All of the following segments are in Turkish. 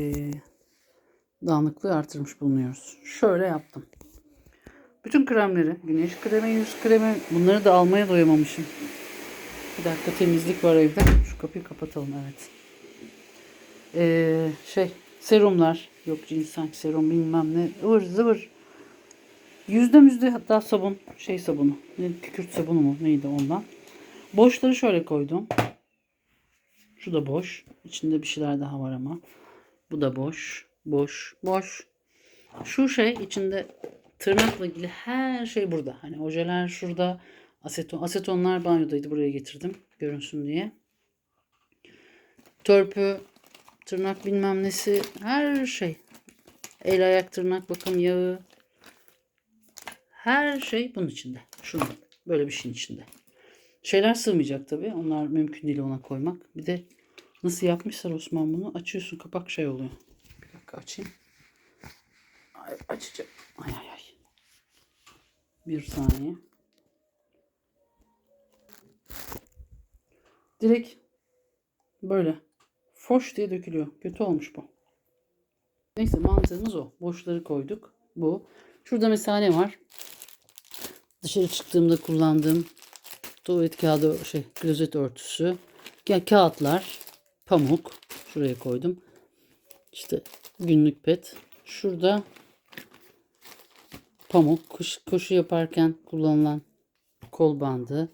e, dağınıklığı artırmış bulunuyoruz. Şöyle yaptım. Bütün kremleri, güneş kremi, yüz kremi bunları da almaya doyamamışım. Bir dakika temizlik var evde. Şu kapıyı kapatalım evet. Ee, şey serumlar yok cinsel serum bilmem ne ıvır zıvır. Yüzde müzde hatta sabun şey sabunu ne, kükürt sabunu mu neydi ondan. Boşları şöyle koydum. Şu da boş. İçinde bir şeyler daha var ama. Bu da boş. Boş. Boş. Şu şey içinde tırnakla ilgili her şey burada. Hani ojeler şurada. Aseton, asetonlar banyodaydı. Buraya getirdim. Görünsün diye. Törpü, tırnak bilmem nesi. Her şey. El ayak tırnak bakım yağı. Her şey bunun içinde. Şunun. Böyle bir şeyin içinde. Şeyler sığmayacak tabii. Onlar mümkün değil ona koymak. Bir de nasıl yapmışlar Osman bunu? Açıyorsun kapak şey oluyor. Bir dakika açayım. Ay, açacağım. Ay ay ay. Bir saniye. Direkt böyle foş diye dökülüyor. Kötü olmuş bu. Neyse mantığımız o. Boşları koyduk. Bu. Şurada mesela ne var? Dışarı çıktığımda kullandığım tuvalet kağıdı şey klozet örtüsü. Ya kağıtlar, pamuk şuraya koydum. İşte günlük pet. Şurada pamuk, koşu, koşu yaparken kullanılan kol bandı.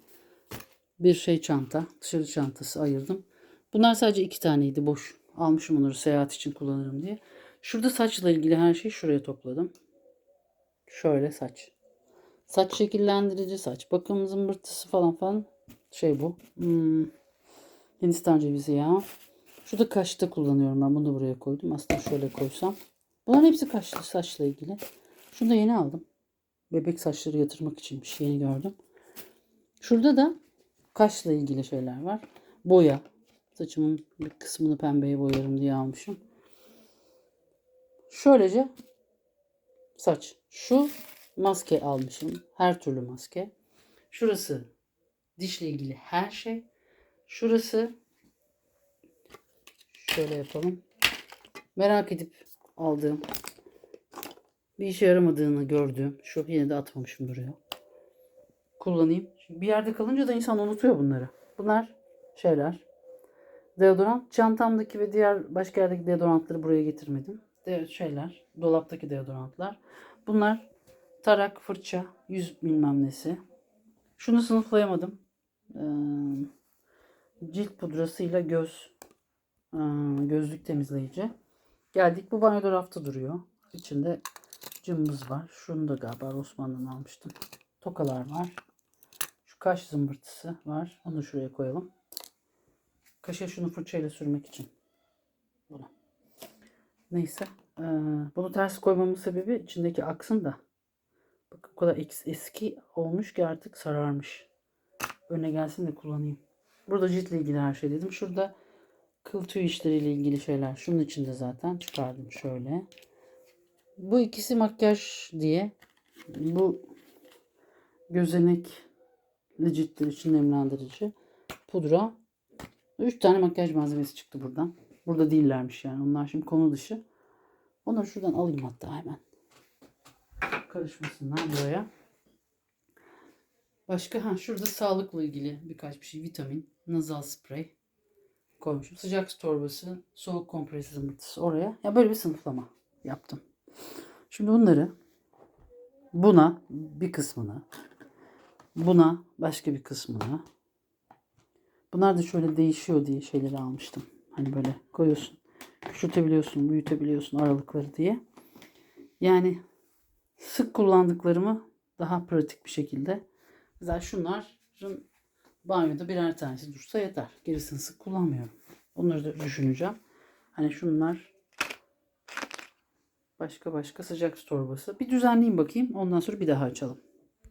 Bir şey çanta, dışarı çantası ayırdım. Bunlar sadece iki taneydi boş. Almışım onları seyahat için kullanırım diye. Şurada saçla ilgili her şeyi şuraya topladım. Şöyle saç. Saç şekillendirici, saç bakım zımbırtısı falan falan. Şey bu. Hmm. Hindistan cevizi yağı. Şurada kaşta kullanıyorum ben. Bunu da buraya koydum. Aslında şöyle koysam. Bunların hepsi kaşlı saçla ilgili. Şunu da yeni aldım. Bebek saçları yatırmak için bir şey yeni gördüm. Şurada da kaşla ilgili şeyler var. Boya. Saçımın bir kısmını pembeye boyarım diye almışım. Şöylece saç. Şu maske almışım. Her türlü maske. Şurası dişle ilgili her şey. Şurası şöyle yapalım. Merak edip aldığım bir işe yaramadığını gördüğüm şu yine de atmamışım buraya. Kullanayım. Şimdi bir yerde kalınca da insan unutuyor bunları. Bunlar şeyler. Deodorant. Çantamdaki ve diğer başka yerdeki deodorantları buraya getirmedim. De şeyler. Dolaptaki deodorantlar. Bunlar tarak, fırça, yüz bilmem nesi. Şunu sınıflayamadım. Ee, cilt pudrasıyla göz ee, gözlük temizleyici. Geldik. Bu banyoda rafta duruyor. İçinde cımbız var. Şunu da galiba Osman'dan almıştım. Tokalar var. Şu kaş zımbırtısı var. Onu da şuraya koyalım. Kaşa şunu fırçayla sürmek için. Bunu. Neyse. Ee, bunu ters koymamın sebebi içindeki aksın da. Bak o kadar eski olmuş ki artık sararmış. Öne gelsin de kullanayım. Burada ciltle ilgili her şey dedim. Şurada kıl tüy işleriyle ilgili şeyler. Şunun içinde zaten çıkardım şöyle. Bu ikisi makyaj diye. Bu gözenekli ciltler için nemlendirici. Pudra. Üç tane makyaj malzemesi çıktı buradan. Burada değillermiş yani. Onlar şimdi konu dışı. Onları şuradan alayım hatta hemen. Karışmasınlar buraya. Başka ha şurada sağlıkla ilgili birkaç bir şey. Vitamin, nazal sprey koymuşum. Sıcak su torbası, soğuk kompres zımbırtısı oraya. Ya böyle bir sınıflama yaptım. Şimdi bunları buna bir kısmını, buna başka bir kısmını. Bunlar da şöyle değişiyor diye şeyleri almıştım. Hani böyle koyuyorsun, küçültebiliyorsun, büyütebiliyorsun aralıkları diye. Yani sık kullandıklarımı daha pratik bir şekilde. Mesela şunların banyoda birer tanesi dursa yeter. Gerisini sık kullanmıyorum. Onları da düşüneceğim. Hani şunlar başka başka sıcak torbası. Bir düzenleyeyim bakayım. Ondan sonra bir daha açalım.